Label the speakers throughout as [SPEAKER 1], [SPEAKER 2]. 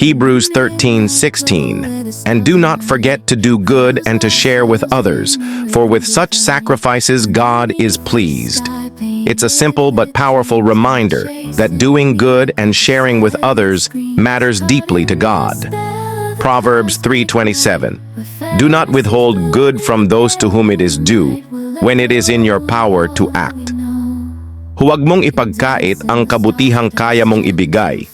[SPEAKER 1] Hebrews 13:16. And do not forget to do good and to share with others, for with such sacrifices God is pleased. It's a simple but powerful reminder that doing good and sharing with others matters deeply to God. Proverbs 3:27. Do not withhold good from those to whom it is due when it is in your power to act. Huwag mong ipagkait ang kabutihang kaya mong ibigay.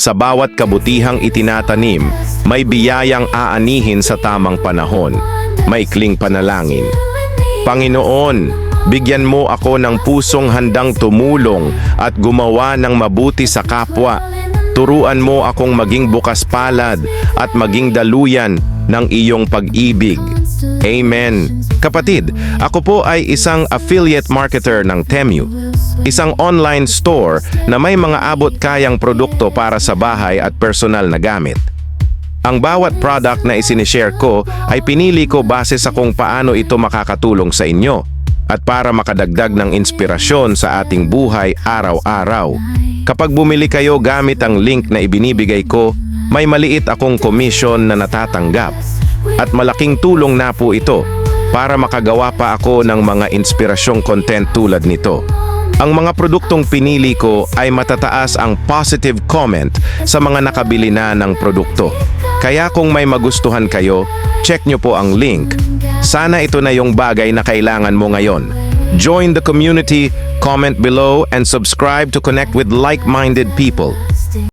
[SPEAKER 1] Sa bawat kabutihang itinatanim, may biyayang aanihin sa tamang panahon. Maikling panalangin. Panginoon, bigyan mo ako ng pusong handang tumulong at gumawa ng mabuti sa kapwa. Turuan mo akong maging bukas palad at maging daluyan ng iyong pag-ibig. Amen. Kapatid, ako po ay isang affiliate marketer ng Temu, isang online store na may mga abot kayang produkto para sa bahay at personal na gamit. Ang bawat product na isinishare ko ay pinili ko base sa kung paano ito makakatulong sa inyo at para makadagdag ng inspirasyon sa ating buhay araw-araw. Kapag bumili kayo gamit ang link na ibinibigay ko, may maliit akong commission na natatanggap. At malaking tulong na po ito para makagawa pa ako ng mga inspirasyong content tulad nito. Ang mga produktong pinili ko ay matataas ang positive comment sa mga nakabili na ng produkto. Kaya kung may magustuhan kayo, check nyo po ang link. Sana ito na yung bagay na kailangan mo ngayon. Join the community, comment below, and subscribe to connect with like-minded people.